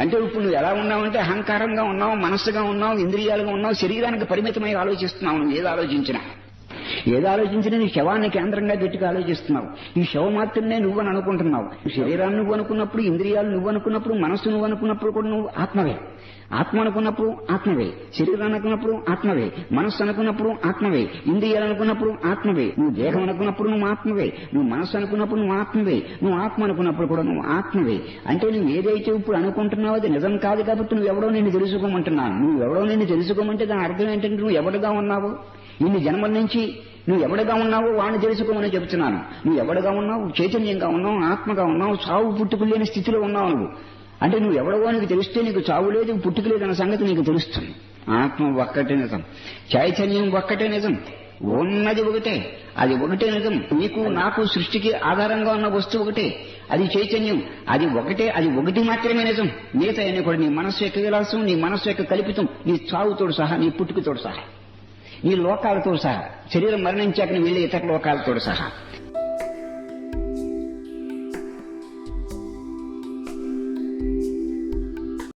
అంటే ఇప్పుడు నువ్వు ఎలా ఉన్నావంటే అహంకారంగా ఉన్నావు మనస్సుగా ఉన్నావు ఇంద్రియాలుగా ఉన్నావు శరీరానికి పరిమితమై ఆలోచిస్తున్నావు నువ్వు. ఏది ఆలోచించినా. ఏది ఆలోచించినా నీ శవాన్ని కేంద్రంగా గట్టిగా ఆలోచిస్తున్నావు. ఈ శవం మాత్రమే నువ్వు అని అనుకుంటున్నావు. శరీరాన్ని నువ్వు అనుకున్నప్పుడు ఇంద్రియాలు నువ్వు అనుకున్నప్పుడు మనస్సు నువ్వు అనుకున్నప్పుడు కూడా నువ్వు ఆత్మవే. ఆత్మ అనుకున్నప్పుడు ఆత్మవే. శరీరాన్ని అనుకున్నప్పుడు ఆత్మవే. మనస్సు అనుకున్నప్పుడు ఆత్మవే. ఇంద్రియాలు అనుకున్నప్పుడు ఆత్మవే. నువ్వు దేహం అనుకున్నప్పుడు నువ్వు ఆత్మవే. నువ్వు మనస్సు అనుకున్నప్పుడు నువ్వు ఆత్మవే. నువ్వు ఆత్మ అనుకున్నప్పుడు కూడా నువ్వు ఆత్మవే. అంటే నువ్వు ఏదైతే ఇప్పుడు అనుకుంటున్నావో అది నిజం కాదు కాబట్టి నువ్వు ఎవడో నిన్ను తెలుసుకోమంటున్నాను. నువ్వు ఎవడో నిన్ను తెలుసుకోమంటే దాని అర్థం ఏంటంటే నువ్వు ఎవడుగా ఉన్నావు? ఇన్ని జన్మల నుంచి నువ్వు ఎవడగా ఉన్నావో వాడిని తెలుసుకోమని చెబుతున్నాను. నువ్వు ఎవడగా ఉన్నావు చైతన్యంగా ఉన్నావు ఆత్మగా ఉన్నావు చావు పుట్టుకు లేని స్థితిలో ఉన్నావు నువ్వు. అంటే నువ్వు ఎవడవో నీకు తెలిస్తే నీకు చావు లేదు పుట్టుకు లేదు అన్న సంగతి నీకు తెలుస్తుంది. ఆత్మ ఒక్కటే నిజం. చైతన్యం ఒక్కటే నిజం. ఉన్నది ఒకటే. అది ఒకటే నిజం. నీకు నాకు సృష్టికి ఆధారంగా ఉన్న వస్తువు ఒకటే. అది చైతన్యం. అది ఒకటే అది ఒకటి మాత్రమే నిజం. మిగతా అన్ని కూడా నీ మనస్సు యొక్క విలాసం నీ మనస్సు యొక్క కల్పితం నీ చావుతోడు సహా నీ పుట్టుకతోడు సహా నీ లోకాలతో సహా. శరీరం మరణించాక వీళ్ళు ఇతర లోకాలతో సహా.